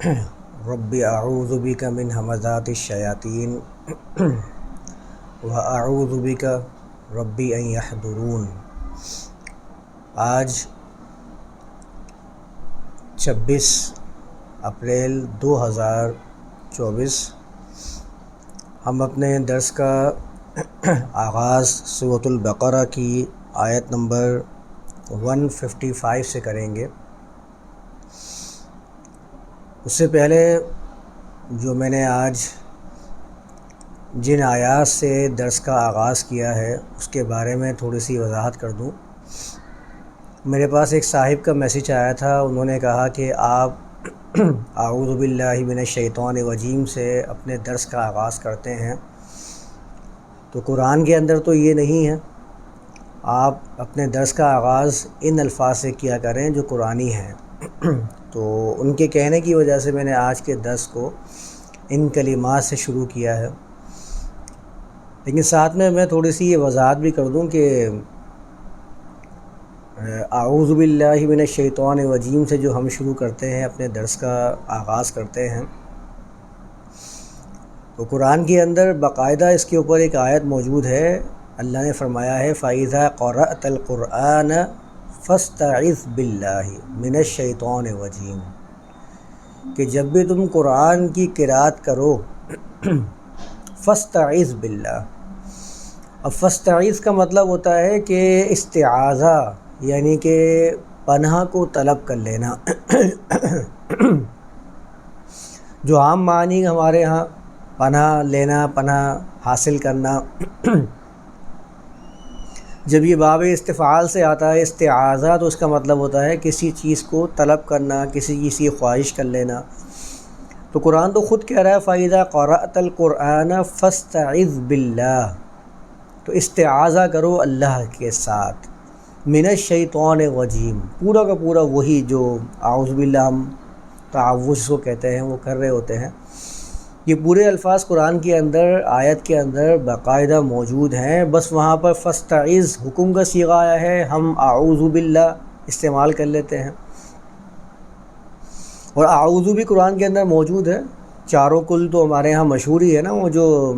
رب اعوذ بک من حمزات الشیاطین و اعوذ بک ربی ان یحضرون۔ آج چھبیس اپریل دو ہزار چوبیس۔ ہم اپنے درس کا آغاز صورت البقرہ کی آیت نمبر ون ففٹی فائیو سے کریں گے۔ اس سے پہلے جو میں نے آج جن آیات سے درس کا آغاز کیا ہے، اس کے بارے میں تھوڑی سی وضاحت کر دوں۔ میرے پاس ایک صاحب کا میسیج آیا تھا، انہوں نے کہا کہ آپ اعوذ باللہ من الشیطان وجیم سے اپنے درس کا آغاز کرتے ہیں۔ تو قرآن کے اندر تو یہ نہیں ہے۔ آپ اپنے درس کا آغاز ان الفاظ سے کیا کریں جو قرآنی ہیں۔ تو ان کے کہنے کی وجہ سے میں نے آج کے درس کو ان کلمات سے شروع کیا ہے۔ لیکن ساتھ میں میں تھوڑی سی یہ وضاحت بھی کر دوں کہ، اعوذ باللہ من الشیطان وجیم سے جو ہم شروع کرتے ہیں، اپنے درس کا آغاز کرتے ہیں۔ تو قرآن کے اندر باقاعدہ اس کے اوپر ایک آیت موجود ہے۔ اللہ نے فرمایا ہے فائدہ قرأت القرآن فستعذ باللہ من الشیطان وجیم کہ جب بھی تم قرآن کی قرآت کرو فستعذ باللہ۔ اب فستعذ کا مطلب ہوتا ہے کہ استعاذہ یعنی کہ پناہ کو طلب کر لینا۔ جو عام معنی ہمارے ہاں پناہ لینا، پناہ حاصل کرنا۔ جب یہ باب استفعال سے آتا ہے، استعاذہ، تو اس کا مطلب ہوتا ہے کسی چیز کو طلب کرنا، کسی چیز کی خواہش کر لینا۔ تو قرآن تو خود کہہ رہا ہے فائدہ قرأت القرآن فستعذ باللہ تو استعاذہ کرو اللہ کے ساتھ۔ من الشیطان وجیم پورا کا پورا وہی جو اعوذ باللہ ہم تعوذ کو کہتے ہیں، وہ کر رہے ہوتے ہیں۔ یہ پورے الفاظ قرآن کے اندر، آیت کے اندر باقاعدہ موجود ہیں۔ بس وہاں پر فستعز حکم کا سیغہ آیا ہے۔ ہم اعوذ باللہ استعمال کر لیتے ہیں۔ اور اعوذ بھی قرآن کے اندر موجود ہے۔ چاروں کل تو ہمارے یہاں مشہور ہی ہے نا، وہ جو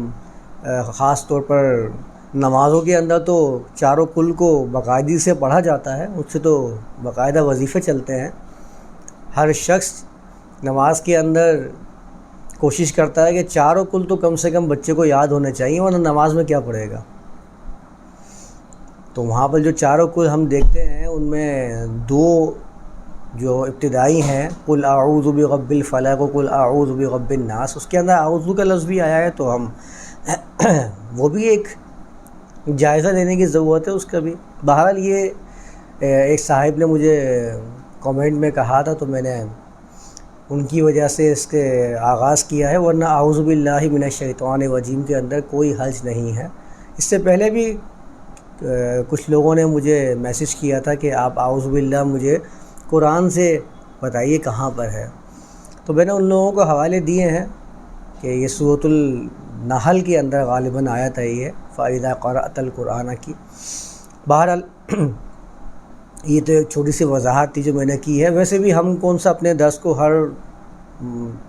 خاص طور پر نمازوں کے اندر تو چاروں کل کو باقاعدگی سے پڑھا جاتا ہے۔ اس سے تو باقاعدہ وظیفے چلتے ہیں۔ ہر شخص نماز کے اندر کوشش کرتا ہے کہ چاروں کل تو کم سے کم بچے کو یاد ہونے چاہیے، ورنہ نماز میں کیا پڑھے گا؟ تو وہاں پر جو چاروں کل ہم دیکھتے ہیں، ان میں دو جو ابتدائی ہیں کل اعوذ بغب الفلق و کل اعوذ بغب الناس، اس کے اندر اعوذ کا لفظ بھی آیا ہے تو ہم وہ بھی ایک جائزہ لینے کی ضرورت ہے اس کا بھی۔ بہرحال یہ ایک صاحب نے مجھے کامنٹ میں کہا تھا تو میں نے ان کی وجہ سے اس کے آغاز کیا ہے، ورنہ اعوذ باللہ من الشیطان وجیم کے اندر کوئی حلج نہیں ہے۔ اس سے پہلے بھی کچھ لوگوں نے مجھے میسیج کیا تھا کہ آپ اعوذ باللہ مجھے قرآن سے بتائیے کہاں پر ہے۔ تو میں نے ان لوگوں کو حوالے دیے ہیں کہ یہ صورت النحل کے اندر غالباً آیت ہے یہ فائدہ قرأت القرآن کی۔ بہرحال یہ تو ایک چھوٹی سی وضاحت تھی جو میں نے کی ہے۔ ویسے بھی ہم کون سا اپنے درس کو ہر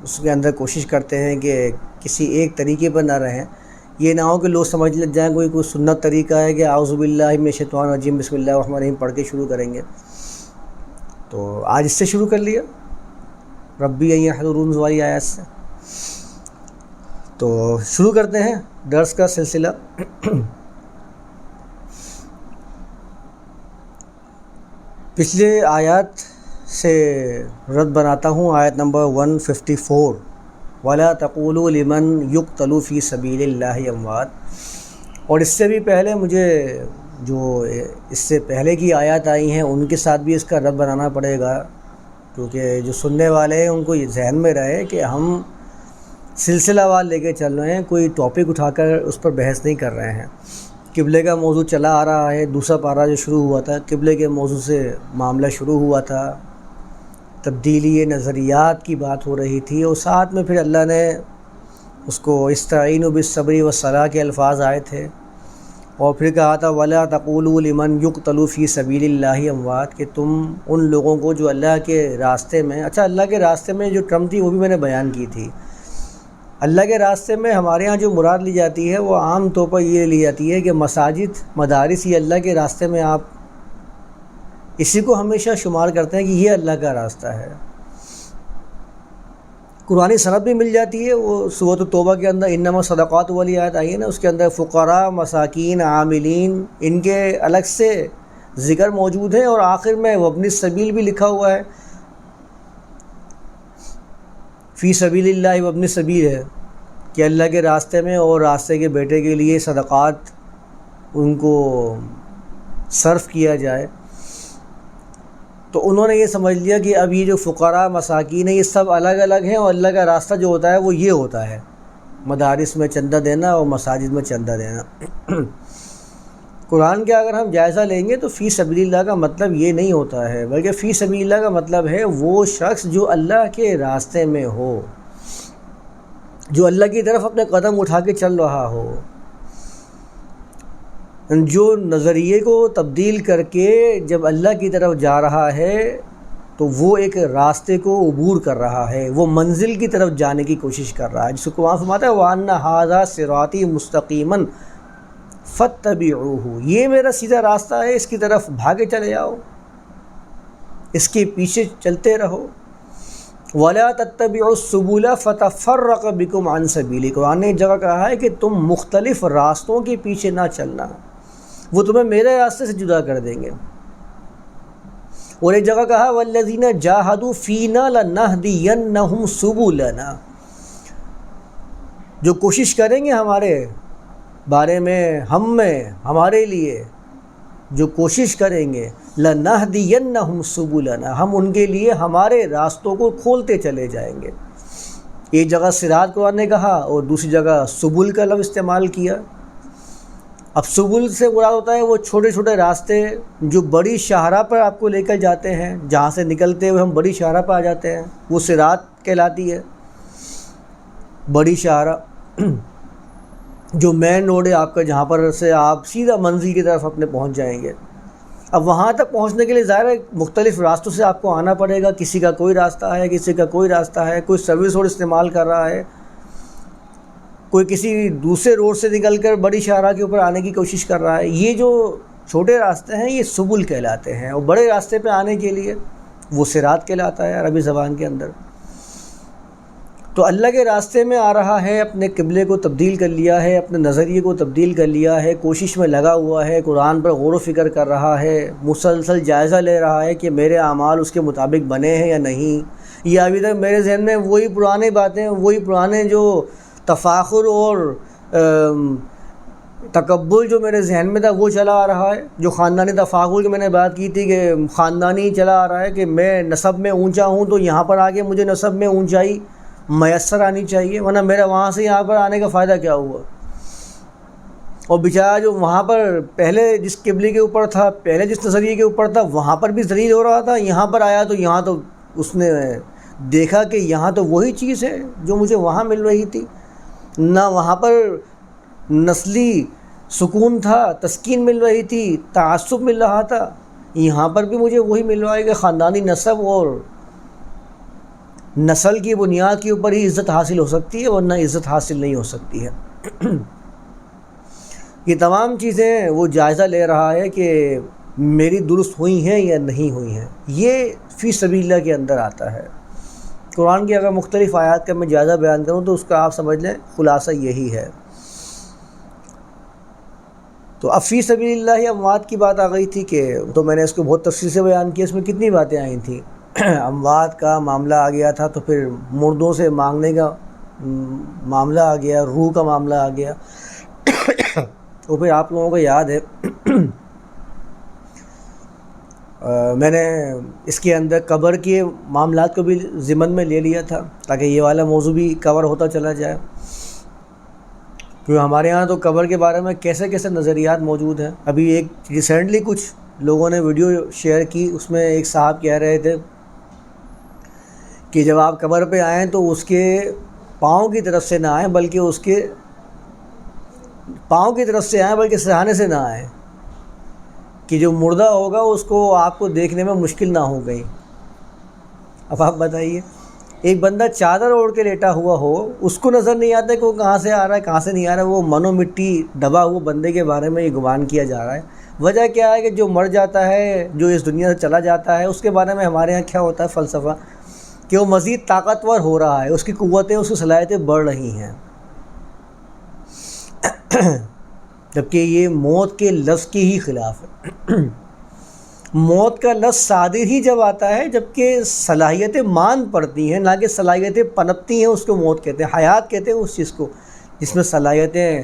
اس کے اندر کوشش کرتے ہیں کہ کسی ایک طریقے پر نہ رہیں۔ یہ نہ ہو کہ لوگ سمجھ لگ جائیں، کوئی کوئی سنت طریقہ ہے کہ اعوذ باللہ من شیطان الرجیم، بسم اللہ الرحمن الرحیم پڑھ کے شروع کریں گے۔ تو آج اس سے شروع کر لیا۔ ربی این حضرون والی آیات سے۔ تو شروع کرتے ہیں درس کا سلسلہ۔ پچھلے آیات سے رد بناتا ہوں، آیت نمبر ون ففٹی فور۔ ولا تقول لمن یق فی سبیل اللہ اموات اور اس سے بھی پہلے مجھے جو اس سے پہلے کی آیات آئی ہیں، ان کے ساتھ بھی اس کا رد بنانا پڑے گا۔ کیونکہ جو سننے والے ہیں، ان کو یہ ذہن میں رہے کہ ہم سلسلہ وار لے کے چل رہے ہیں، کوئی ٹاپک اٹھا کر اس پر بحث نہیں کر رہے ہیں۔ قبلے کا موضوع چلا آ رہا ہے، دوسرا پارہ جو شروع ہوا تھا، قبلے کے موضوع سے معاملہ شروع ہوا تھا۔ تبدیلی نظریات کی بات ہو رہی تھی اور ساتھ میں پھر اللہ نے اس کو استعین و بصبری و صلاح کے الفاظ آئے تھے۔ اور پھر کہا تھا، ولا تقول لمن یق تلوفی سبیل اللہ اموات کہ تم ان لوگوں کو جو اللہ کے راستے میں اچھا اللہ کے راستے میں جو ٹرم تھی، وہ بھی میں نے بیان کی تھی۔ اللہ کے راستے میں ہمارے ہاں جو مراد لی جاتی ہے وہ عام طور پر یہ لی جاتی ہے کہ مساجد، مدارس یہ اللہ کے راستے میں آپ اسی کو ہمیشہ شمار کرتے ہیں کہ یہ اللہ کا راستہ ہے۔ قرآن صنعت بھی مل جاتی ہے، وہ صوت توبہ کے اندر انما صدقات والی آیت آئی ہے نا، اس کے اندر فقراء، مساکین، عاملین، ان کے الگ سے ذکر موجود ہے اور آخر میں وبن صبیل بھی لکھا ہوا ہے۔ فی سبیل اللہ وبن صبیل ہے کہ اللہ کے راستے میں اور راستے کے بیٹے کے لیے صدقات ان کو صرف کیا جائے۔ تو انہوں نے یہ سمجھ لیا کہ اب یہ جو فقراء، مساکین ہیں، یہ سب الگ الگ ہیں اور اللہ کا راستہ جو ہوتا ہے وہ یہ ہوتا ہے۔ مدارس میں چندہ دینا اور مساجد میں چندہ دینا۔ قرآن کے اگر ہم جائزہ لیں گے تو فی سبیل اللہ کا مطلب یہ نہیں ہوتا ہے، بلکہ فی سبیل اللہ کا مطلب ہے وہ شخص جو اللہ کے راستے میں ہو، جو اللہ کی طرف اپنے قدم اٹھا کے چل رہا ہو۔ جو نظریے کو تبدیل کر کے جب اللہ کی طرف جا رہا ہے تو وہ ایک راستے کو عبور کر رہا ہے، وہ منزل کی طرف جانے کی کوشش کر رہا ہے۔ جس کو وہاں فرماتا ہے وانا حاضہ سراتی مستقیمن فت یہ میرا سیدھا راستہ ہے، اس کی طرف بھاگے چلے جاؤ۔ اس کے پیچھے چلتے رہو۔ ولا تب سبولا فتح فرق بکم عن سبیلی قرآن نے ایک جگہ کہا ہے کہ تم مختلف راستوں کے پیچھے نہ چلنا۔ وہ تمہیں میرے راستے سے جدا کر دیں گے۔ اور ایک جگہ کہا ولزین جاہدو فینا لنہدینہم سبولنا جو کوشش کریں گے ہمارے بارے میں ہم میں، ہمارے لیے جو کوشش کریں گے، لنہدینہم سبولنا ہم ان کے لیے ہمارے راستوں کو کھولتے چلے جائیں گے۔ ایک جگہ سراج قرآن نے کہا اور دوسری جگہ سبول کا لفظ استعمال کیا۔ اب سبل سے مراد ہوتا ہے وہ چھوٹے چھوٹے راستے جو بڑی شاہراہ پر آپ کو لے کر جاتے ہیں، جہاں سے نکلتے ہوئے ہم بڑی شاہراہ پر آ جاتے ہیں۔ وہ سرات کہلاتی ہے۔ بڑی شاہراہ۔ جو مین روڈ ہے آپ کا جہاں پر سے آپ سیدھا منزل کی طرف اپنے پہنچ جائیں گے۔ اب وہاں تک پہنچنے کے لیے ظاہر ہے مختلف راستوں سے آپ کو آنا پڑے گا، کسی کا کوئی راستہ ہے، کسی کا کوئی راستہ ہے، کوئی سروس روڈ استعمال کر رہا ہے۔ کوئی کسی دوسرے روڈ سے نکل کر بڑی شاہراہ کے اوپر آنے کی کوشش کر رہا ہے۔ یہ جو چھوٹے راستے ہیں، یہ سبل کہلاتے ہیں اور بڑے راستے پہ آنے کے لیے وہ سرات کہلاتا ہے عربی زبان کے اندر۔ تو اللہ کے راستے میں آ رہا ہے، اپنے قبلے کو تبدیل کر لیا ہے، اپنے نظریے کو تبدیل کر لیا ہے، کوشش میں لگا ہوا ہے، قرآن پر غور و فکر کر رہا ہے، مسلسل جائزہ لے رہا ہے کہ میرے اعمال اس کے مطابق بنے ہیں یا نہیں۔ یا ابھی تک میرے ذہن میں وہی پرانے باتیں، وہی پرانے جو تفاخر اور تکبر جو میرے ذہن میں تھا، وہ چلا آ رہا ہے۔ جو خاندانی تفاخر کی میں نے بات کی تھی کہ خاندانی چلا آ رہا ہے کہ میں نصب میں اونچا ہوں تو یہاں پر آگے مجھے نصب میں اونچائی میسر آنی چاہیے، ورنہ میرا وہاں سے یہاں پر آنے کا فائدہ کیا ہوا؟ اور بیچارہ جو وہاں پر پہلے جس قبلی کے اوپر تھا، پہلے جس نظریے کے اوپر تھا، وہاں پر بھی ذلیل ہو رہا تھا، یہاں پر آیا تو یہاں تو اس نے دیکھا کہ یہاں تو وہی چیز ہے جو مجھے وہاں مل رہی تھی۔ نہ وہاں پر نسلی سکون تھا، تسکین مل رہی تھی، تعصب مل رہا تھا، یہاں پر بھی مجھے وہی مل رہا ہے کہ خاندانی نصب اور نسل کی بنیاد کے اوپر ہی عزت حاصل ہو سکتی ہے ورنہ عزت حاصل نہیں ہو سکتی ہے۔ یہ تمام چیزیں وہ جائزہ لے رہا ہے کہ میری درست ہوئی ہیں یا نہیں ہوئی ہیں۔ یہ فی سبیل اللہ کے اندر آتا ہے۔ قرآن کی اگر مختلف آیات کا میں جائزہ بیان کروں تو اس کا آپ سمجھ لیں خلاصہ یہی ہے۔ تو اب فی سبیل اللہ اموات کی بات آ گئی تھی کہ تو میں نے اس کو بہت تفصیل سے بیان کیا، اس میں کتنی باتیں آئی تھیں۔ اموات کا معاملہ آ گیا تھا تو پھر مردوں سے مانگنے کا معاملہ آ گیا، روح کا معاملہ آ گیا۔ تو پھر آپ لوگوں کو یاد ہے میں نے اس کے اندر قبر کے معاملات کو بھی ضمن میں لے لیا تھا تاکہ یہ والا موضوع بھی کور ہوتا چلا جائے۔ کیونکہ ہمارے یہاں تو قبر کے بارے میں کیسے کیسے نظریات موجود ہیں؟ ابھی ایک ریسنٹلی کچھ لوگوں نے ویڈیو شیئر کی، اس میں ایک صاحب کہہ رہے تھے کہ جب آپ قبر پہ آئیں تو اس کے پاؤں کی طرف سے نہ آئیں، بلکہ اس کے پاؤں کی طرف سے آئیں، بلکہ سہانے سے نہ آئیں۔ کہ جو مردہ ہوگا، اس کو آپ کو دیکھنے میں مشکل نہ ہو گئی۔ اب آپ بتائیے، ایک بندہ چادر اوڑھ کے لیٹا ہوا ہو، اس کو نظر نہیں آتا کہ وہ کہاں سے آ رہا ہے، کہاں سے نہیں آ رہا ہے۔ وہ منو مٹی دبا ہوا بندے کے بارے میں یہ گمان کیا جا رہا ہے۔ وجہ کیا ہے کہ جو مر جاتا ہے، جو اس دنیا سے چلا جاتا ہے، اس کے بارے میں ہمارے یہاں کیا ہوتا ہے فلسفہ؟ کہ وہ مزید طاقتور ہو رہا ہے، اس کی قوتیں، اس کی صلاحیتیں بڑھ رہی ہیں۔ جبکہ یہ موت کے لفظ کی ہی خلاف ہے۔ موت کا لفظ صادر ہی جب آتا ہے جبکہ صلاحیتیں مان پڑتی ہیں، نہ کہ صلاحیتیں پنپتی ہیں، اس کو موت کہتے ہیں، حیات کہتے ہیں اس چیز کو، جس میں صلاحیتیں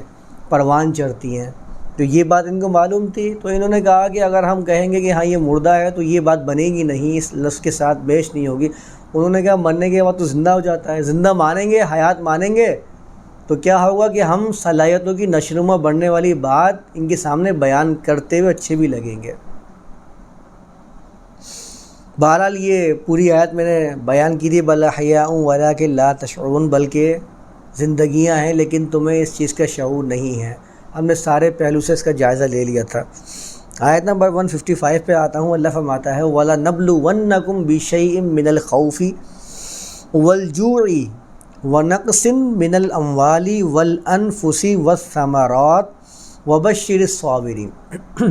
پروان چڑھتی ہیں۔ تو یہ بات ان کو معلوم تھی۔ تو انہوں نے کہا کہ اگر ہم کہیں گے کہ ہاں یہ مردہ ہے، تو یہ بات بنے گی نہیں، اس لفظ کے ساتھ بیش نہیں ہوگی۔ انہوں نے کہا، مرنے کے بعد تو زندہ ہو جاتا ہے، زندہ مانیں گے، حیات مانیں گے۔ تو کیا ہوگا کہ ہم صلاحیتوں کی نشرما بڑھنے والی بات ان کے سامنے بیان کرتے ہوئے اچھے بھی لگیں گے۔ بہرحال یہ پوری آیت میں نے بیان کی تھی بلا حیا ولا کہ لا تشعرون، بلکہ زندگیاں ہیں لیکن تمہیں اس چیز کا شعور نہیں ہے۔ ہم نے سارے پہلو سے اس کا جائزہ لے لیا تھا۔ آیت نمبر 155 پہ آتا ہوں، اللہ فرماتا ہے ولا نبل ون نقم بشعی من الخوفی ولجوعی و من الاموالی ولانفسی و وبشر صابری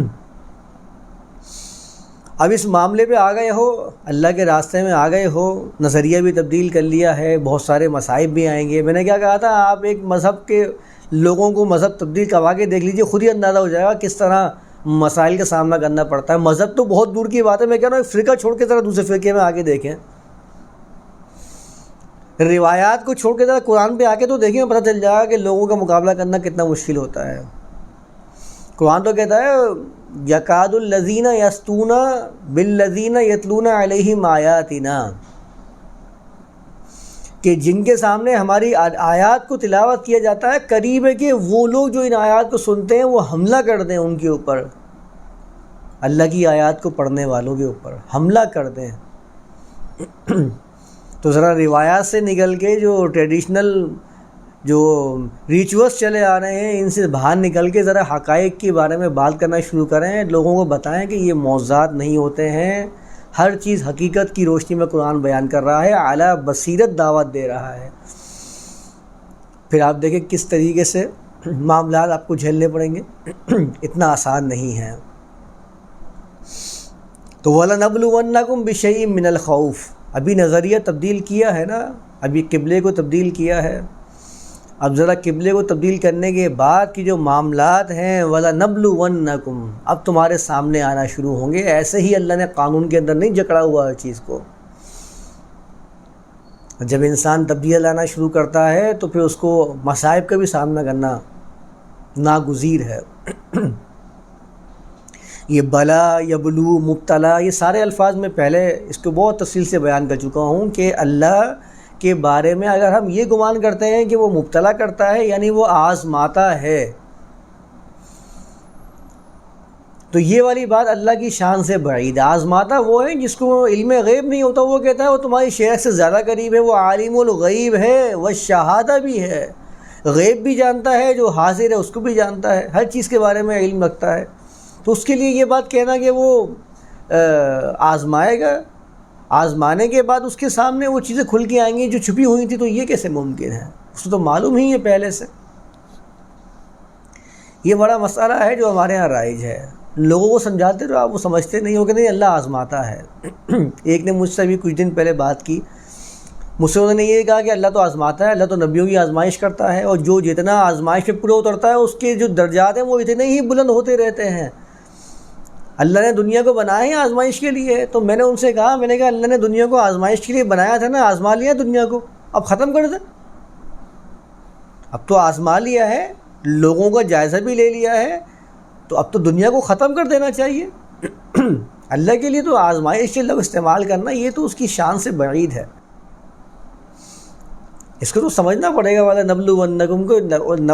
اب اس معاملے پہ آ گئے ہو، اللہ کے راستے میں آ گئے ہو، نظریہ بھی تبدیل کر لیا ہے، بہت سارے مصائب بھی آئیں گے۔ میں نے کیا کہا تھا، آپ ایک مذہب کے لوگوں کو مذہب تبدیل کروا کے دیکھ لیجیے خود ہی اندازہ ہو جائے گا کس طرح مسائل کا سامنا کرنا پڑتا ہے۔ مذہب تو بہت دور کی بات ہے۔ میں کہہ رہا ہوں، فرقہ چھوڑ کے ذرا دوسرے فرقے میں آگے دیکھیں۔ روایات کو چھوڑ کے ذرا قرآن پہ آ کے تو دیکھیں، پتہ چل جائے گا کہ لوگوں کا مقابلہ کرنا کتنا مشکل ہوتا ہے۔ قرآن تو کہتا ہے یقاد الزینہ یستون بال لذینہ یتلون علیہ مایاتینہ کہ جن کے سامنے ہماری آیات کو تلاوت کیا جاتا ہے، قریب ہے کہ وہ لوگ جو ان آیات کو سنتے ہیں، وہ حملہ کر دیں ان کے اوپر۔ اللہ کی آیات کو پڑھنے والوں کے اوپر حملہ کر دیں۔ تو ذرا روایات سے نکل کے جو ٹریڈیشنل جو ریچولس چلے آ رہے ہیں، ان سے باہر نکل کے ذرا حقائق کے بارے میں بات کرنا شروع کریں۔ لوگوں کو بتائیں کہ یہ موضوعات نہیں ہوتے ہیں۔ ہر چیز حقیقت کی روشنی میں قرآن بیان کر رہا ہے، اعلیٰ بصیرت دعوت دے رہا ہے۔ پھر آپ دیکھیں کس طریقے سے معاملات آپ کو جھیلنے پڑیں گے۔ اتنا آسان نہیں ہے۔ تو ولا نبل ون کم بشعی من الخوف۔ ابھی نظریہ تبدیل کیا ہے نا، ابھی قبلے کو تبدیل کیا ہے۔ اب ذرا قبلے کو تبدیل کرنے کے بعد کی جو معاملات ہیں، ولا نبل ون اب تمہارے سامنے آنا شروع ہوں گے۔ ایسے ہی اللہ نے قانون کے اندر نہیں جکڑا ہوا ہر چیز کو۔ جب انسان تبدیل لانا شروع کرتا ہے تو پھر اس کو مصائب کا بھی سامنا کرنا ناگزیر ہے۔ یہ بلا یبلو مبتلا، یہ سارے الفاظ میں پہلے اس کو بہت تفصیل سے بیان کر چکا ہوں کہ اللہ کے بارے میں اگر ہم یہ گمان کرتے ہیں کہ وہ مبتلا کرتا ہے یعنی وہ آزماتا ہے۔ تو یہ والی بات اللہ کی شان سے بعید آزماتا وہ ہے جس کو علم غیب نہیں ہوتا، وہ کہتا ہے وہ تمہاری شہر سے زیادہ قریب ہے، وہ عالم الغیب ہے، وہ شہادہ بھی ہے۔ غیب بھی جانتا ہے، جو حاضر ہے اس کو بھی جانتا ہے۔ ہر چیز کے بارے میں علم رکھتا ہے۔ تو اس کے لیے یہ بات کہنا کہ وہ آزمائے گا۔ آزمانے کے بعد اس کے سامنے وہ چیزیں کھل کے آئیں گی جو چھپی ہوئی تھیں تو یہ کیسے ممکن ہے؟ اس کو تو معلوم ہی ہے پہلے سے۔ یہ بڑا مسئلہ ہے جو ہمارے یہاں رائج ہے۔ لوگوں کو سمجھاتے تو آپ وہ سمجھتے نہیں ہو کہ نہیں، اللہ آزماتا ہے۔ ایک نے مجھ سے ابھی کچھ دن پہلے بات کی۔ مجھ سے انہوں نے یہ کہا کہ اللہ تو آزماتا ہے، اللہ تو نبیوں کی آزمائش کرتا ہے اور جو جتنا آزمائش پہ پورا اترتا ہے، اس کے جو درجات ہیں وہ اتنے ہی بلند ہوتے رہتے ہیں۔ اللہ نے دنیا کو بنایا ہی آزمائش کے لیے تو میں نے ان سے کہا، میں نے کہا، اللہ نے دنیا کو آزمائش کے لیے بنایا تھا نا، آزما لیا دنیا کو۔ اب ختم کر دیں اب تو آزما لیا ہے، لوگوں کا جائزہ بھی لے لیا ہے۔ تو اب تو دنیا کو ختم کر دینا چاہیے۔ اللہ کے لیے تو آزمائش کے لفظ استعمال کرنا، یہ تو اس کی شان سے بعید ہے۔ اس کو تو سمجھنا پڑے گا والا نبلو ونگم کو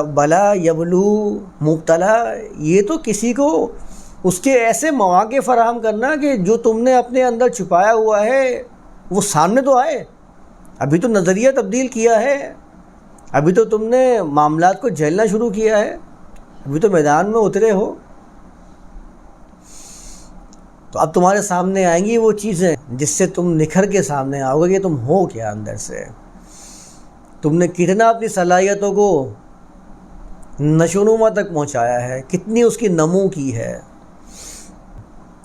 بلا یبلو مبتلا۔ یہ تو کسی کو اس کے ایسے مواقع فراہم کرنا کہ جو تم نے اپنے اندر چھپایا ہوا ہے، وہ سامنے تو آئے۔ ابھی تو نظریہ تبدیل کیا ہے۔ ابھی تو تم نے معاملات کو جھیلنا شروع کیا ہے۔ ابھی تو میدان میں اترے ہو۔ تو اب تمہارے سامنے آئیں گی وہ چیزیں جس سے تم نکھر کے سامنے آؤ گے کہ تم ہو کیا اندر سے۔ تم نے کتنا اپنی صلاحیتوں کو نشو تک پہنچایا ہے، کتنی اس کی نمو کی ہے۔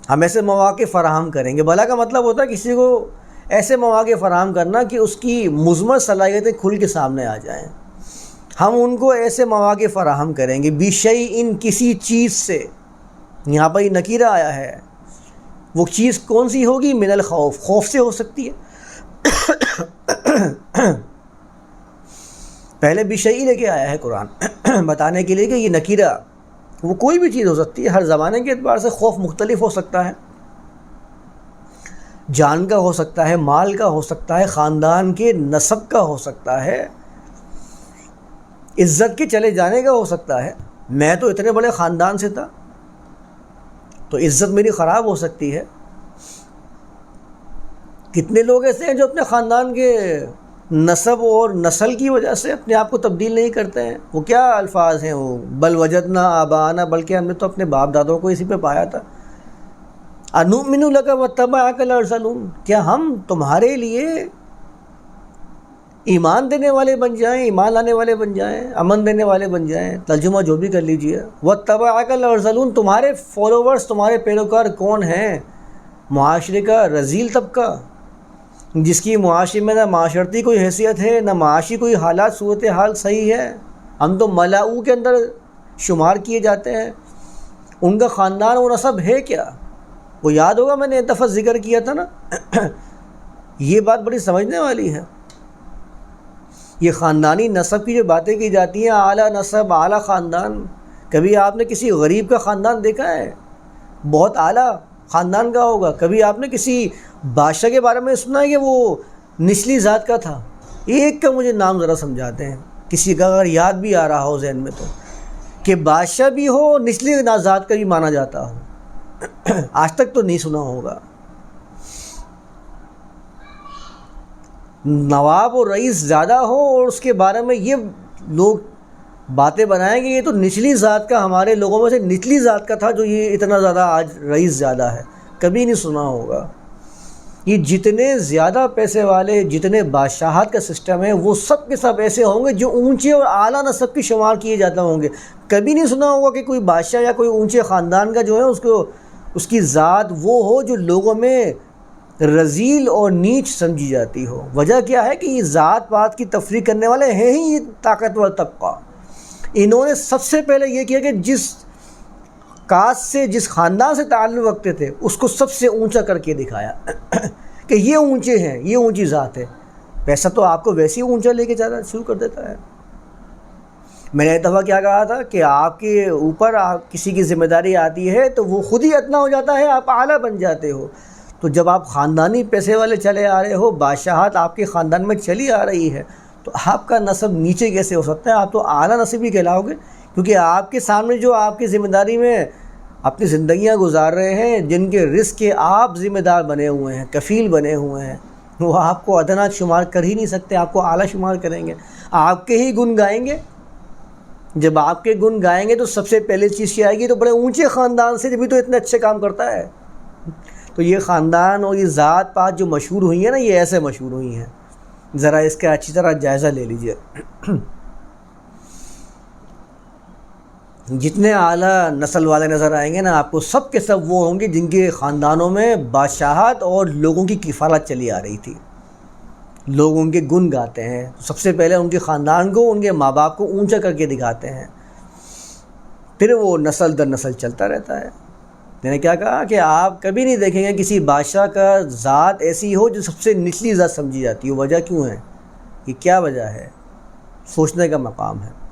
ہم ایسے مواقع فراہم کریں گے۔ بلا کا مطلب ہوتا ہے کسی کو ایسے مواقع فراہم کرنا کہ اس کی مزمت صلاحیتیں کھل کے سامنے آ جائیں۔ ہم ان کو ایسے مواقع فراہم کریں گے۔ بیشئی ان کسی چیز سے۔ یہاں پر یہ نکیرہ آیا ہے۔ وہ چیز کون سی ہوگی؟ من الخوف۔ خوف سے ہو سکتی ہے۔ پہلے بشئی لے کے آیا ہے قرآن۔ بتانے کے لیے کہ یہ نکیرہ وہ کوئی بھی چیز ہو سکتی ہے، ہر زمانے کے اعتبار سے خوف مختلف ہو سکتا ہے۔ جان کا ہو سکتا ہے، مال کا ہو سکتا ہے، خاندان کے نصب کا ہو سکتا ہے۔ عزت کے چلے جانے کا ہو سکتا ہے۔ میں تو اتنے بڑے خاندان سے تھا، تو عزت میری خراب ہو سکتی ہے۔ کتنے لوگ ایسے ہیں جو اپنے خاندان کے نصب اور نسل کی وجہ سے اپنے آپ کو تبدیل نہیں کرتے ہیں۔ وہ کیا الفاظ ہیں وہ؟ بل وجد نہ آبانا بلکہ ہم نے تو اپنے باپ دادوں کو اسی پہ پایا تھا۔ انومن الگا و تبا کل کیا ہم تمہارے لیے ایمان دینے والے بن جائیں، ایمان لانے والے بن جائیں، امن دینے والے بن جائیں؟ ترجمہ جو بھی کر لیجیے۔ وہ تبا عقل اور تمہارے فالوورس تمہارے پیروکار کون ہیں؟ معاشرے کا رزیل طبقہ۔ جس کی معاشرے میں نہ معاشرتی کوئی حیثیت ہے، نہ معاشی کوئی حالات صورت حال صحیح ہے۔ ہم تو ملاؤ کے اندر شمار کیے جاتے ہیں۔ ان کا خاندان و نصب ہے کیا؟ وہ یاد ہوگا میں نے دفعہ ذکر کیا تھا نا؟ یہ بات بڑی سمجھنے والی ہے۔ یہ خاندانی نصب کی جو باتیں کی جاتی ہیں، اعلیٰ نصب، اعلیٰ خاندان۔ کبھی آپ نے کسی غریب کا خاندان دیکھا ہے؟ بہت اعلیٰ خاندان کا ہوگا۔ کبھی آپ نے کسی بادشاہ کے بارے میں سنا ہے کہ وہ نچلی ذات کا تھا۔ ایک کا مجھے نام ذرا سمجھاتے ہیں۔ کسی کا اگر یاد بھی آ رہا ہو ذہن میں تو۔ کہ بادشاہ بھی ہو، نچلی ذات کا بھی مانا جاتا ہو۔ آج تک تو نہیں سنا ہوگا۔ نواب و رئیس زیادہ ہو اور اس کے بارے میں یہ لوگ باتیں بنائیں کہ یہ تو نچلی ذات کا، ہمارے لوگوں میں سے نچلی ذات کا تھا جو یہ اتنا زیادہ آج رئیس زیادہ ہے۔ کبھی نہیں سنا ہوگا۔ یہ جتنے زیادہ پیسے والے، جتنے بادشاہت کا سسٹم ہے، وہ سب کے سب ایسے ہوں گے جو اونچے اور اعلیٰ نصب کی شمار کیے جاتے ہوں گے۔ کبھی نہیں سنا ہوگا کہ کوئی بادشاہ یا کوئی اونچے خاندان کا جو ہے، اس کو، اس کی ذات وہ ہو جو لوگوں میں رزیل اور نیچ سمجھی جاتی ہو۔ وجہ کیا ہے کہ یہ ذات پات کی تفریح کرنے والے ہیں ہی یہ طاقتور طبقہ۔ انہوں نے سب سے پہلے یہ کیا کہ جس کاسٹ سے جس خاندان سے تعلق رکھتے تھے، اس کو سب سے اونچا کر کے دکھایا کہ یہ اونچے ہیں، یہ اونچی ذات ہے۔ پیسہ تو آپ کو ویسے ہی اونچا لے کے جانا شروع کر دیتا ہے۔ میں نے ایک دفعہ کیا کہا تھا کہ آپ کے اوپر آپ کسی کی ذمہ داری آتی ہے تو وہ خود ہی اتنا ہو جاتا ہے، آپ اعلیٰ بن جاتے ہو۔ تو جب آپ خاندانی پیسے والے چلے آ رہے ہو، بادشاہت آپ کے خاندان میں چلی آ رہی ہے، تو آپ کا نصب نیچے کیسے ہو سکتا ہے؟ آپ تو اعلیٰ نصب ہی کہلاؤ گے۔ کیونکہ آپ کے سامنے جو آپ کی ذمہ داری میں اپنی زندگیاں گزار رہے ہیں، جن کے رزق کے آپ ذمہ دار بنے ہوئے ہیں، کفیل بنے ہوئے ہیں، وہ آپ کو ادنا شمار کر ہی نہیں سکتے، آپ کو اعلیٰ شمار کریں گے۔ آپ کے ہی گن گائیں گے۔ جب آپ کے گن گائیں گے تو سب سے پہلے چیز کیا آئے گی؟ تو بڑے اونچے خاندان سے جبھی تو اتنے اچھے کام کرتا ہے۔ تو یہ خاندان اور یہ ذات پات جو مشہور ہوئی ہیں نا، یہ ایسے مشہور ہوئی ہیں۔ ذرا اس کا اچھی طرح جائزہ لے لیجیے۔ جتنے اعلیٰ نسل والے نظر آئیں گے نا، آپ کو سب کے سب وہ ہوں گے جن کے خاندانوں میں بادشاہت اور لوگوں کی کفالت چلی آ رہی تھی۔ لوگ ان کے گن گاتے ہیں۔ سب سے پہلے ان کے خاندان کو، ان کے ماں باپ کو اونچا کر کے دکھاتے ہیں۔ پھر وہ نسل در نسل چلتا رہتا ہے۔ میں نے کیا کہا کہ آپ کبھی نہیں دیکھیں گے کسی بادشاہ کا ذات ایسی ہو جو سب سے نچلی ذات سمجھی جاتی ہے۔ وجہ کیوں ہے؟ کہ کیا وجہ ہے؟ سوچنے کا مقام ہے۔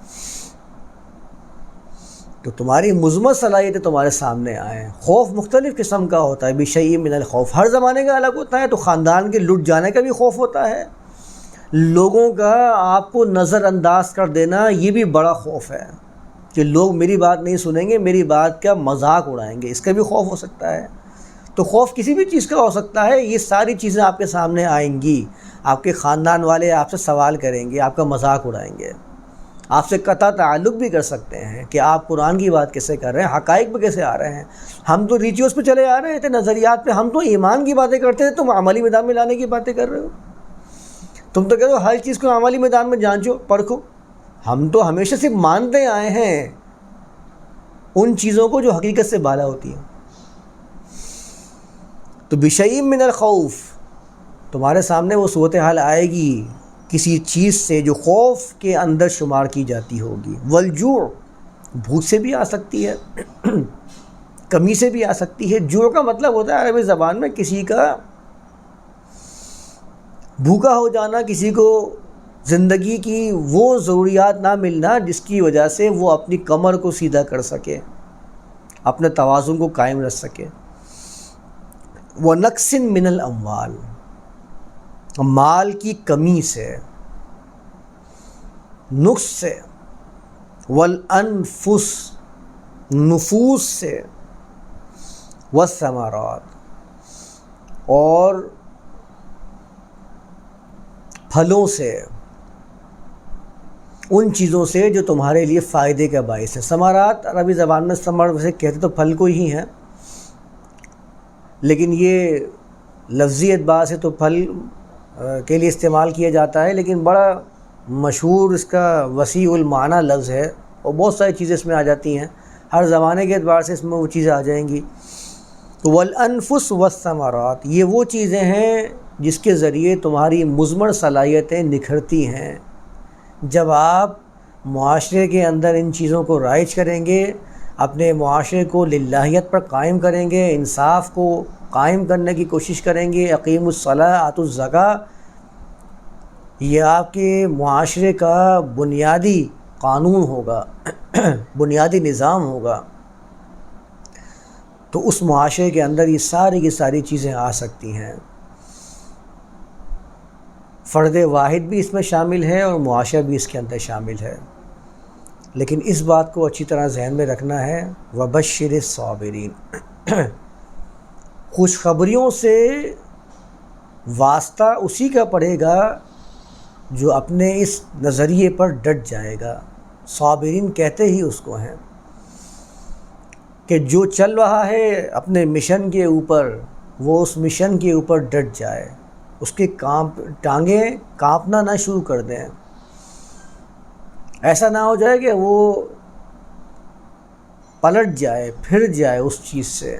تو تمہاری مزمت صلاحیتیں تمہارے سامنے آئیں خوف مختلف قسم کا ہوتا ہے۔ بشئی من الخوف۔ ہر زمانے کا الگ ہوتا ہے تو خاندان کے لٹ جانے کا بھی خوف ہوتا ہے۔ لوگوں کا آپ کو نظر انداز کر دینا یہ بھی بڑا خوف ہے کہ لوگ میری بات نہیں سنیں گے، میری بات کا مذاق اڑائیں گے۔ اس کا بھی خوف ہو سکتا ہے۔ تو خوف کسی بھی چیز کا ہو سکتا ہے، یہ ساری چیزیں آپ کے سامنے آئیں گی۔ آپ کے خاندان والے آپ سے سوال کریں گے، آپ کا مذاق اڑائیں گے۔ آپ سے قطع تعلق بھی کر سکتے ہیں کہ آپ قرآن کی بات کیسے کر رہے ہیں، حقائق پہ کیسے آ رہے ہیں۔ ہم تو ریچوز پہ چلے آ رہے تھے، نظریات پہ۔ ہم تو ایمان کی باتیں کرتے تھے، تم عملی میدان میں لانے کی باتیں کر رہے ہو۔ تم تو کہتے ہو ہر چیز کو عملی میدان میں جانچو پرکھو ہم تو ہمیشہ سے مانتے آئے ہیں ان چیزوں کو جو حقیقت سے بالا ہوتی ہیں۔ تو بشعیم من الخوف، تمہارے سامنے وہ صورت حال آئے گی۔ کسی چیز سے جو خوف کے اندر شمار کی جاتی ہوگی۔ ولجوع بھوک سے بھی آ سکتی ہے، کمی سے بھی آ سکتی ہے۔ جوڑ کا مطلب ہوتا ہے عربی زبان میں کسی کا بھوکا ہو جانا، کسی کو زندگی کی وہ ضروریات نہ ملنا جس کی وجہ سے وہ اپنی کمر کو سیدھا کر سکے، اپنے توازن کو قائم رکھ سکے۔ وہ نقصن من الاموال مال کی کمی سے، نقص سے، والانفس، نفوس سے، والثمرات، اور پھلوں سے، ان چیزوں سے جو تمہارے لیے فائدے کا باعث ہے ثمارات عربی زبان میں ثمر ویسے کہتے تو پھل کو ہی ہیں، لیکن یہ لفظی اعتبار سے تو پھل کے لیے استعمال کیا جاتا ہے، لیکن بڑا مشہور اس کا وسیع المعنی لفظ ہے۔ اور بہت ساری چیزیں اس میں آ جاتی ہیں۔ ہر زمانے کے اعتبار سے اس میں وہ چیزیں آ جائیں گی۔ تو والانفس والثمرات، یہ وہ چیزیں ہیں جس کے ذریعے تمہاری مزمر صلاحیتیں نکھرتی ہیں۔ جب آپ معاشرے کے اندر ان چیزوں کو رائج کریں گے، اپنے معاشرے کو للہیت پر قائم کریں گے، انصاف کو قائم کرنے کی کوشش کریں گے عقیم الصلاح آت الزکا یہ آپ کے معاشرے کا بنیادی قانون ہوگا، بنیادی نظام ہوگا۔ تو اس معاشرے کے اندر یہ ساری کی ساری چیزیں آ سکتی ہیں۔ فرد واحد بھی اس میں شامل ہے اور معاشرہ بھی اس کے اندر شامل ہے۔ لیکن اس بات کو اچھی طرح ذہن میں رکھنا ہے۔ وبشر صابرین خوشخبریوں سے واسطہ اسی کا پڑے گا جو اپنے اس نظریے پر ڈٹ جائے گا۔ صابرین کہتے ہی اس کو ہیں کہ جو چل رہا ہے اپنے مشن کے اوپر، وہ اس مشن کے اوپر ڈٹ جائے۔ اس کے کانپ ٹانگیں کانپنا نہ شروع کر دیں۔ ایسا نہ ہو جائے کہ وہ پلٹ جائے، پھر جائے اس چیز سے۔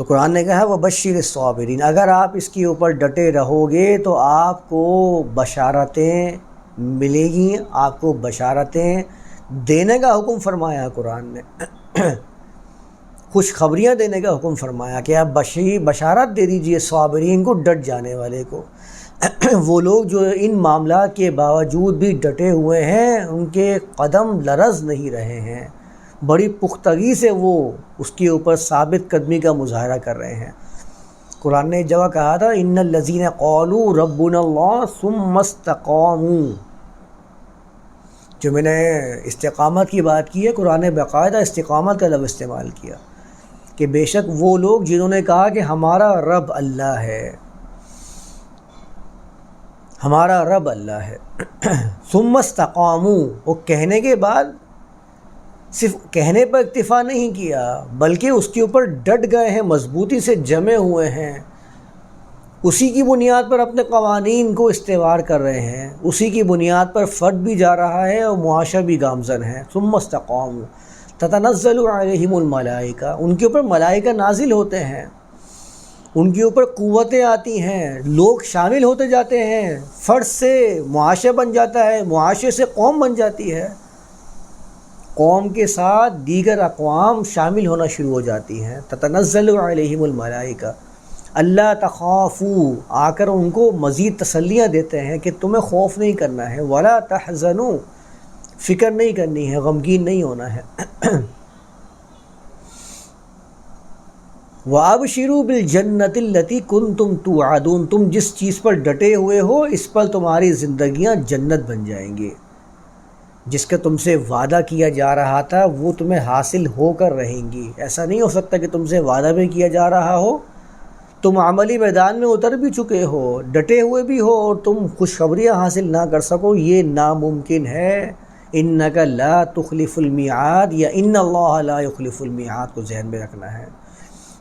تو قرآن نے کہا وہ بشیر صابرین اگر آپ اس کے اوپر ڈٹے رہو گے تو آپ کو بشارتیں ملے گی، آپ کو بشارتیں دینے کا حکم فرمایا قرآن نے۔ خوشخبریاں دینے کا حکم فرمایا کہ آپ بشی، بشارت دے دیجیے صابرین کو، ڈٹ جانے والے کو۔ وہ لوگ جو ان معاملات کے باوجود بھی ڈٹے ہوئے ہیں، ان کے قدم لرز نہیں رہے ہیں۔ بڑی پختگی سے وہ اس کے اوپر ثابت قدمی کا مظاہرہ کر رہے ہیں۔ قرآن نے جگہ کہا تھا، ان الزین قولو رب اللہ سم مستقام جو میں نے استقامت کی بات کی ہے، قرآن باقاعدہ استقامت کا لفظ استعمال کیا کہ بے شک وہ لوگ جنہوں نے کہا کہ ہمارا رب اللہ ہے۔ ہمارا رب اللہ ہے۔ ثم استقامو وہ کہنے کے بعد صرف کہنے پر اکتفا نہیں کیا، بلکہ اس کے اوپر ڈٹ گئے ہیں، مضبوطی سے جمے ہوئے ہیں۔ اسی کی بنیاد پر اپنے قوانین کو استوار کر رہے ہیں۔ اسی کی بنیاد پر فرد بھی جا رہا ہے اور معاشرہ بھی گامزن ہے۔ ثم استقام تتنزل علیہم الملائکہ۔ ان کے اوپر ملائکہ نازل ہوتے ہیں۔ ان کے اوپر قوتیں آتی ہیں۔ لوگ شامل ہوتے جاتے ہیں۔ فرد سے معاشرہ بن جاتا ہے، معاشرے سے قوم بن جاتی ہے۔ قوم کے ساتھ دیگر اقوام شامل ہونا شروع ہو جاتی ہیں۔ تتنزل علیہم الملائکہ۔ اللہ تخافو، آ کر ان کو مزید تسلیاں دیتے ہیں کہ تمہیں خوف نہیں کرنا ہے، ولا تحزنو، فکر نہیں کرنی ہے، غمگین نہیں ہونا ہے۔ واب شروع بل جنت التی کن تم تو تم جس چیز پر ڈٹے ہوئے ہو، اس پر تمہاری زندگیاں جنت بن جائیں گے جس کا تم سے وعدہ کیا جا رہا تھا، وہ تمہیں حاصل ہو کر رہیں گی۔ ایسا نہیں ہو سکتا کہ تم سے وعدہ بھی کیا جا رہا ہو۔ تم عملی میدان میں اتر بھی چکے ہو، ڈٹے ہوئے بھی ہو، اور تم خوشخبریاں حاصل نہ کر سکو۔ یہ ناممکن ہے۔ ان کا لا تخلف المیعاد، یا ان اللہ لا يخلف المیعاد کو ذہن میں رکھنا ہے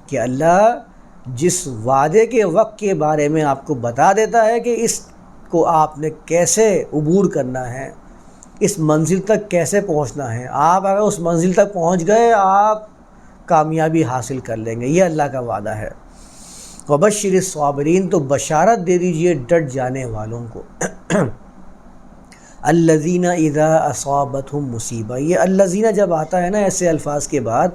کہ اللہ جس وعدے کے وقت کے بارے میں آپ کو بتا دیتا ہے کہ اس کو آپ نے کیسے عبور کرنا ہے اس منزل تک کیسے پہنچنا ہے؟ آپ اگر اس منزل تک پہنچ گئے، آپ کامیابی حاصل کر لیں گے۔ یہ اللہ کا وعدہ ہے۔ وبشر صابرین تو بشارت دے دیجیے ڈٹ جانے والوں کو۔ الزینہ اذا اصابت مصیبہ یہ الزینہ جب آتا ہے نا ایسے الفاظ کے بعد،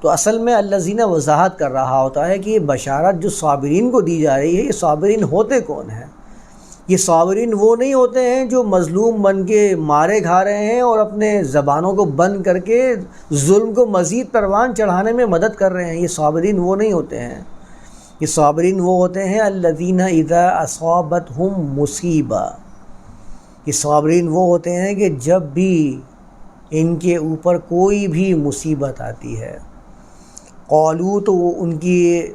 تو اصل میں الزینہ وضاحت کر رہا ہوتا ہے کہ یہ بشارت جو صابرین کو دی جا رہی ہے، یہ صابرین ہوتے کون ہیں؟ یہ صابرین وہ نہیں ہوتے ہیں جو مظلوم بن کے مارے کھا رہے ہیں اور اپنے زبانوں کو بند کر کے ظلم کو مزید پروان چڑھانے میں مدد کر رہے ہیں۔ یہ صابرین وہ نہیں ہوتے ہیں۔ یہ صابرین وہ ہوتے ہیں الدینہ اذا اصابت ہم مصیبہ۔ یہ صابرین وہ ہوتے ہیں کہ جب بھی ان کے اوپر کوئی بھی مصیبت آتی ہے۔ قولو تو وہ ان کی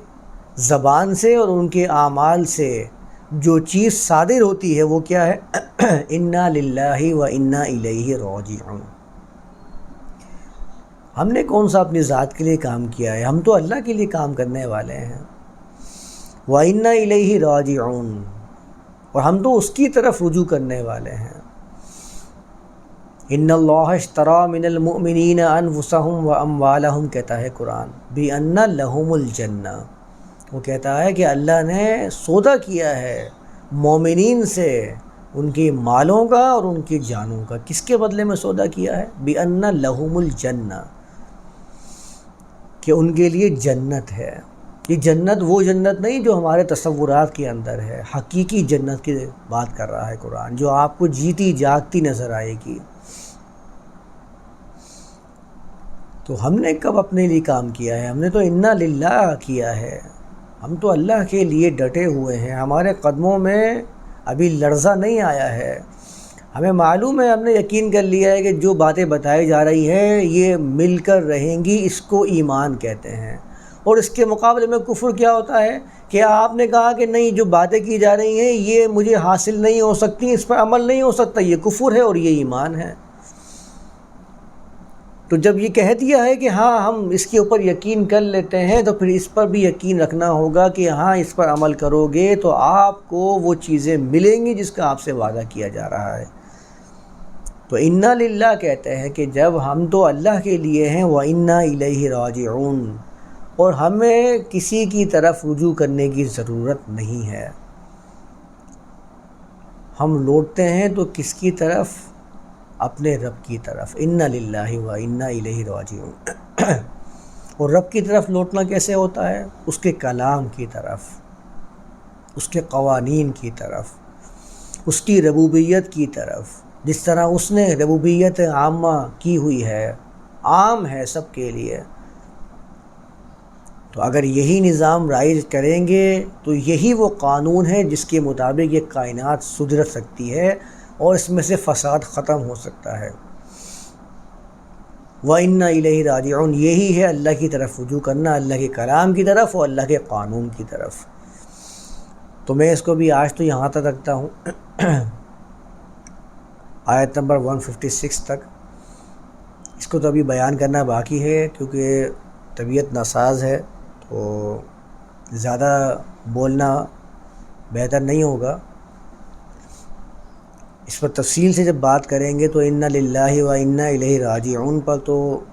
زبان سے اور ان کے اعمال سے جو چیز صادر ہوتی ہے وہ کیا ہے؟ انا للہ و انا الیہ راجعون۔ ہم نے کون سا اپنی ذات کے لیے کام کیا ہے؟ ہم تو اللہ کے لیے کام کرنے والے ہیں۔ و انا الیہ راجعون۔ اور ہم تو اس کی طرف رجوع کرنے والے ہیں۔ ان اللہ اشترا من المؤمنین انفسہم و اموالہم کہتا ہے قرآن۔ بھی ان لہم الجنہ وہ کہتا ہے کہ اللہ نے سودا کیا ہے مومنین سے، ان کے مالوں کا اور ان کی جانوں کا۔ کس کے بدلے میں سودا کیا ہے؟ بھی ان لہم الجنہ کہ ان کے لیے جنت ہے۔ یہ جنت وہ جنت نہیں جو ہمارے تصورات کے اندر ہے۔ حقیقی جنت کی بات کر رہا ہے قرآن، جو آپ کو جیتی جاگتی نظر آئے گی۔ تو ہم نے کب اپنے لیے کام کیا ہے؟ ہم نے تو انا للہ کیا ہے۔ ہم تو اللہ کے لیے ڈٹے ہوئے ہیں، ہمارے قدموں میں ابھی لرزہ نہیں آیا ہے۔ ہمیں معلوم ہے، ہم نے یقین کر لیا ہے کہ جو باتیں بتائی جا رہی ہیں، یہ مل کر رہیں گی، اس کو ایمان کہتے ہیں۔ اور اس کے مقابلے میں کفر کیا ہوتا ہے؟ کہ آپ نے کہا کہ نہیں، جو باتیں کی جا رہی ہیں، یہ مجھے حاصل نہیں ہو سکتی، اس پر عمل نہیں ہو سکتا، یہ کفر ہے اور یہ ایمان ہے۔ تو جب یہ کہہ دیا ہے کہ ہاں ہم اس کے اوپر یقین کر لیتے ہیں، تو پھر اس پر بھی یقین رکھنا ہوگا کہ ہاں اس پر عمل کرو گے تو آپ کو وہ چیزیں ملیں گی جس کا آپ سے وعدہ کیا جا رہا ہے۔ تو انا للہ کہتے ہیں کہ جب ہم تو اللہ کے لیے ہیں وہ انا الہ راجعون۔ اور ہمیں کسی کی طرف رجوع کرنے کی ضرورت نہیں ہے۔ ہم لوٹتے ہیں تو کس کی طرف؟ اپنے رب کی طرف۔ ان للہ و انا الہ راجعون۔ اور رب کی طرف لوٹنا کیسے ہوتا ہے؟ اس کے کلام کی طرف، اس کے قوانین کی طرف، اس کی ربوبیت کی طرف۔ جس طرح اس نے ربوبیت عامہ کی ہوئی ہے، عام ہے سب کے لیے۔ تو اگر یہی نظام رائج کریں گے، تو یہی وہ قانون ہے جس کے مطابق یہ کائنات سدھر سکتی ہے۔ اور اس میں سے فساد ختم ہو سکتا ہے۔ و انا الہی راجعون۔ یہی ہے اللہ کی طرف رجوع کرنا، اللہ کے کلام کی طرف اور اللہ کے قانون کی طرف۔ تو میں اس کو بھی آج تو یہاں تک رکھتا ہوں۔ آیت نمبر 156 تک۔ اس کو تو ابھی بیان کرنا باقی ہے کیونکہ طبیعت ناساز ہے، تو زیادہ بولنا بہتر نہیں ہوگا۔ اس پر تفصیل سے جب بات کریں گے تو ان للہ و انا الہ راجعون پر تو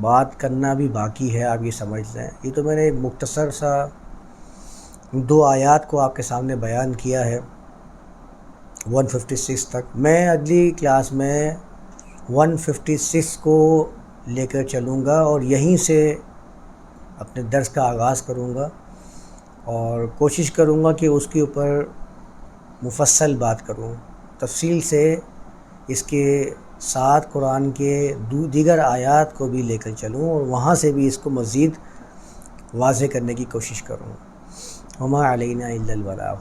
بات کرنا بھی باقی ہے، آپ یہ سمجھ لیں۔ یہ تو میں نے مختصر سا دو آیات کو آپ کے سامنے بیان کیا ہے۔ 156 تک۔ میں اگلی کلاس میں 156 کو لے کر چلوں گا اور یہیں سے اپنے درس کا آغاز کروں گا اور کوشش کروں گا کہ اس کے اوپر مفصل بات کروں۔ تفصیل سے اس کے ساتھ قرآن کے دیگر آیات کو بھی لے کر چلوں اور وہاں سے بھی اس کو مزید واضح کرنے کی کوشش کروں۔ ہما علینہ البلاغ۔